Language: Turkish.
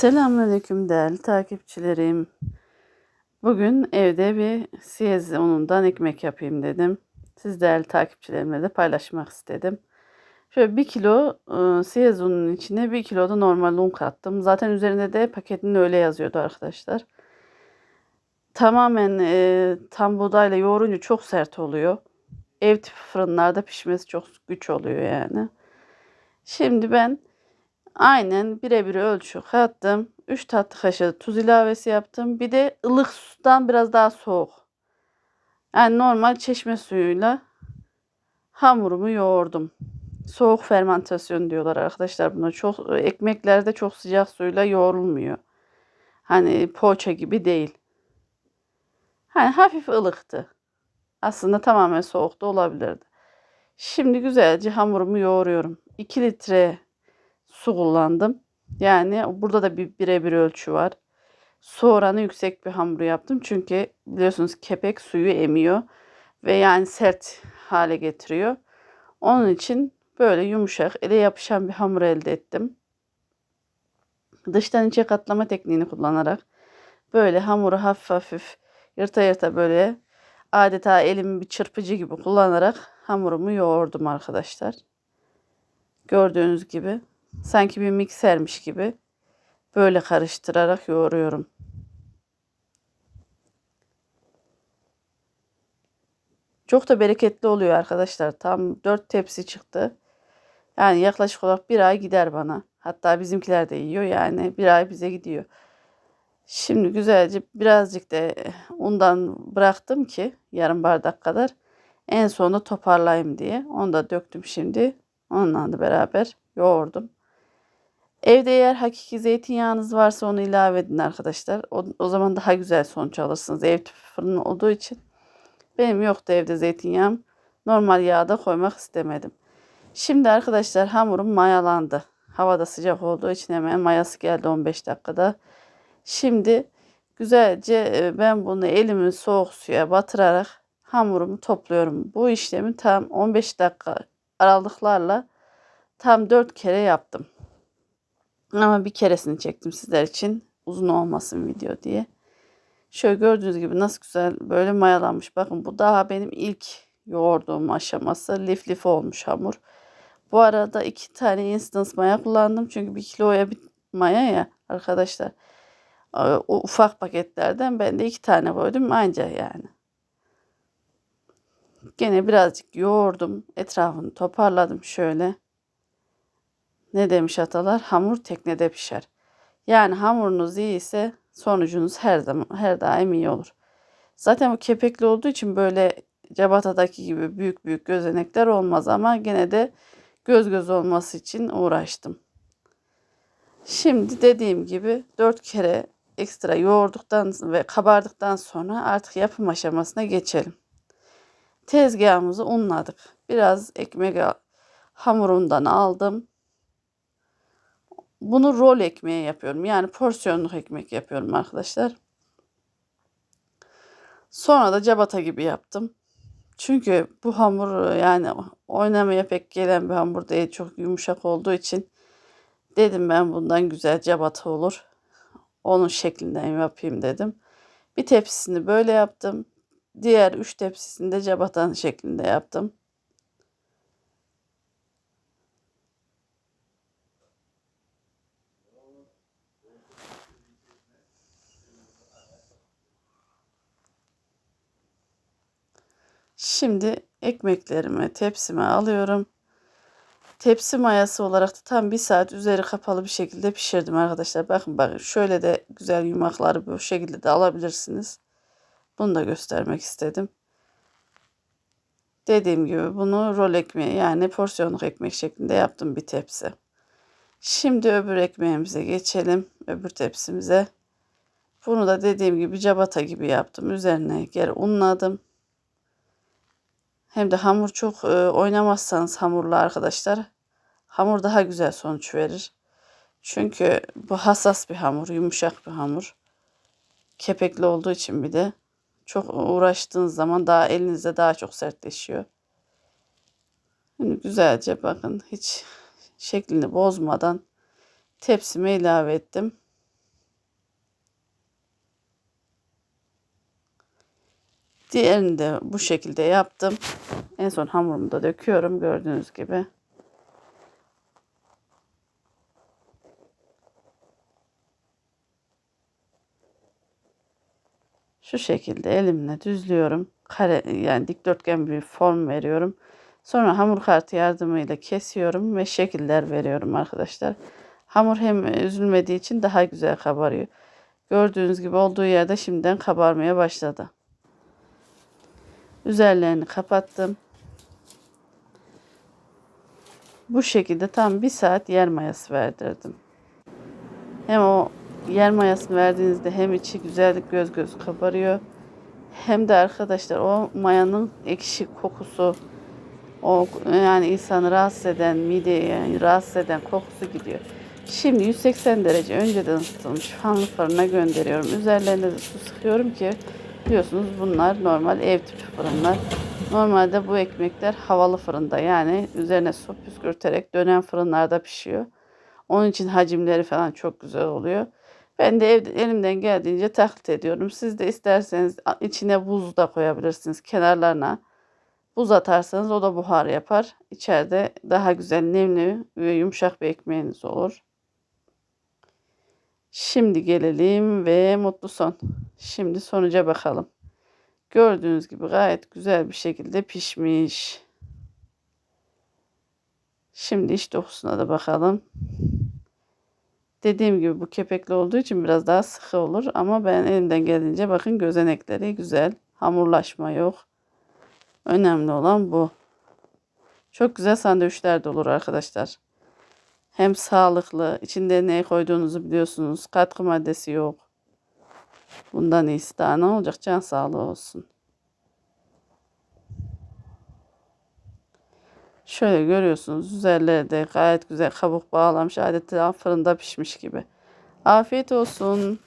Selamünaleyküm değerli takipçilerim. Bugün evde bir siyez unundan ekmek yapayım dedim. Siz değerli takipçilerimle de paylaşmak istedim. Şöyle bir kilo e, siyez unun içine bir kilo da normal un kattım. Zaten üzerinde de paketinde öyle yazıyordu arkadaşlar. Tamamen e, tam buğdayla yoğurunca çok sert oluyor. Ev tipi fırınlarda pişmesi çok güç oluyor yani. Şimdi ben Aynen birebir ölçü kattım. 3 tatlı kaşığı tuz ilavesi yaptım. Bir de ılık sudan biraz daha soğuk. Yani normal çeşme suyuyla hamurumu yoğurdum. Soğuk fermentasyon diyorlar arkadaşlar buna. Çok ekmeklerde çok sıcak suyla yoğrulmuyor. Hani poğaça gibi değil. Hani hafif ılıktı. Aslında tamamen soğuk da olabilirdi. Şimdi güzelce hamurumu yoğuruyorum. 2 litre su kullandım. Yani burada da bir birebir ölçü var. Su oranı yüksek bir hamur yaptım. Çünkü biliyorsunuz kepek suyu emiyor ve yani sert hale getiriyor. Onun için böyle yumuşak, ele yapışan bir hamur elde ettim. Dıştan içe katlama tekniğini kullanarak böyle hamuru hafif hafif yırta yırta böyle adeta elimi bir çırpıcı gibi kullanarak hamurumu yoğurdum arkadaşlar. Gördüğünüz gibi Sanki bir miksermiş gibi böyle karıştırarak yoğuruyorum. Çok da bereketli oluyor arkadaşlar. Tam 4 tepsi çıktı. Yani yaklaşık olarak bir ay gider bana. Hatta bizimkiler de yiyor yani bir ay bize gidiyor. Şimdi güzelce birazcık da undan bıraktım ki yarım bardak kadar. En sonunda toparlayayım diye. Onu da döktüm şimdi. Onunla da beraber yoğurdum. Evde eğer hakiki zeytinyağınız varsa onu ilave edin arkadaşlar. O, o zaman daha güzel sonuç alırsınız. Ev tipi fırın olduğu için. Benim yoktu evde zeytinyağım. Normal yağda koymak istemedim. Şimdi arkadaşlar hamurum mayalandı. Havada sıcak olduğu için hemen mayası geldi 15 dakikada. Şimdi güzelce e, ben bunu elimi soğuk suya batırarak hamurumu topluyorum. Bu işlemi tam 15 dakika aralıklarla tam 4 kere yaptım. Ama bir keresini çektim sizler için. Uzun olmasın video diye. Şöyle gördüğünüz gibi nasıl güzel böyle mayalanmış. Bakın bu daha benim ilk yoğurduğum aşaması. Lif lif olmuş hamur. Bu arada iki tane instant maya kullandım. Çünkü bir kiloya bir maya ya arkadaşlar. O ufak paketlerden ben de iki tane koydum anca yani. Gene birazcık yoğurdum. Etrafını toparladım şöyle. Ne demiş atalar? Hamur teknede pişer. Yani hamurunuz iyi ise sonucunuz her zaman her daim iyi olur. Zaten bu kepekli olduğu için böyle cabatadaki gibi büyük büyük gözenekler olmaz ama gene de göz göz olması için uğraştım. Şimdi dediğim gibi dört kere ekstra yoğurduktan ve kabardıktan sonra artık yapım aşamasına geçelim. Tezgahımızı unladık. Biraz ekmek hamurundan aldım. Bunu rol ekmeği yapıyorum. Yani porsiyonluk ekmek yapıyorum arkadaşlar. Sonra da cabata gibi yaptım. Çünkü bu hamur yani oynamaya pek gelen bir hamur değil. Çok yumuşak olduğu için dedim ben bundan güzel cabata olur. Onun şeklinden yapayım dedim. Bir tepsisini böyle yaptım. Diğer üç tepsisini de cabatan şeklinde yaptım. Şimdi ekmeklerimi tepsime alıyorum. Tepsi mayası olarak da tam bir saat üzeri kapalı bir şekilde pişirdim arkadaşlar. Bakın bakın şöyle de güzel yumakları bu şekilde de alabilirsiniz. Bunu da göstermek istedim. Dediğim gibi bunu rol ekmeği yani porsiyonluk ekmek şeklinde yaptım bir tepsi. Şimdi öbür ekmeğimize geçelim. Öbür tepsimize. Bunu da dediğim gibi cabata gibi yaptım. Üzerine geri unladım. Hem de hamur çok e, oynamazsanız hamurla arkadaşlar hamur daha güzel sonuç verir. Çünkü bu hassas bir hamur, yumuşak bir hamur. Kepekli olduğu için bir de çok uğraştığınız zaman daha elinizde daha çok sertleşiyor. Şimdi güzelce bakın hiç şeklini bozmadan tepsime ilave ettim. Diğerini de bu şekilde yaptım. En son hamurumu da döküyorum gördüğünüz gibi. Şu şekilde elimle düzlüyorum. Kare yani dikdörtgen bir form veriyorum. Sonra hamur kartı yardımıyla kesiyorum ve şekiller veriyorum arkadaşlar. Hamur hem üzülmediği için daha güzel kabarıyor. Gördüğünüz gibi olduğu yerde şimdiden kabarmaya başladı. Üzerlerini kapattım. Bu şekilde tam bir saat yer mayası verdirdim. Hem o yer mayasını verdiğinizde hem içi güzel göz göz kabarıyor. Hem de arkadaşlar o mayanın ekşi kokusu o yani insanı rahatsız eden, mideyi yani rahatsız eden kokusu gidiyor. Şimdi 180 derece önceden ısıtılmış fanlı fırına gönderiyorum. Üzerlerine de su sıkıyorum ki biliyorsunuz bunlar normal ev tipi fırınlar. Normalde bu ekmekler havalı fırında yani üzerine su püskürterek dönen fırınlarda pişiyor. Onun için hacimleri falan çok güzel oluyor. Ben de evde, elimden geldiğince taklit ediyorum. Siz de isterseniz içine buz da koyabilirsiniz kenarlarına. Buz atarsanız o da buhar yapar. İçeride daha güzel nemli ve yumuşak bir ekmeğiniz olur. Şimdi gelelim ve mutlu son. Şimdi sonuca bakalım. Gördüğünüz gibi gayet güzel bir şekilde pişmiş. Şimdi iç dokusuna da bakalım. Dediğim gibi bu kepekli olduğu için biraz daha sıkı olur ama ben elimden geldiğince bakın gözenekleri güzel. Hamurlaşma yok. Önemli olan bu. Çok güzel sandviçler de olur arkadaşlar. Hem sağlıklı, içinde ne koyduğunuzu biliyorsunuz. Katkı maddesi yok. Bundan iyisi daha ne olacak? Can sağlığı olsun. Şöyle görüyorsunuz üzerleri de gayet güzel kabuk bağlamış. Adeta fırında pişmiş gibi. Afiyet olsun.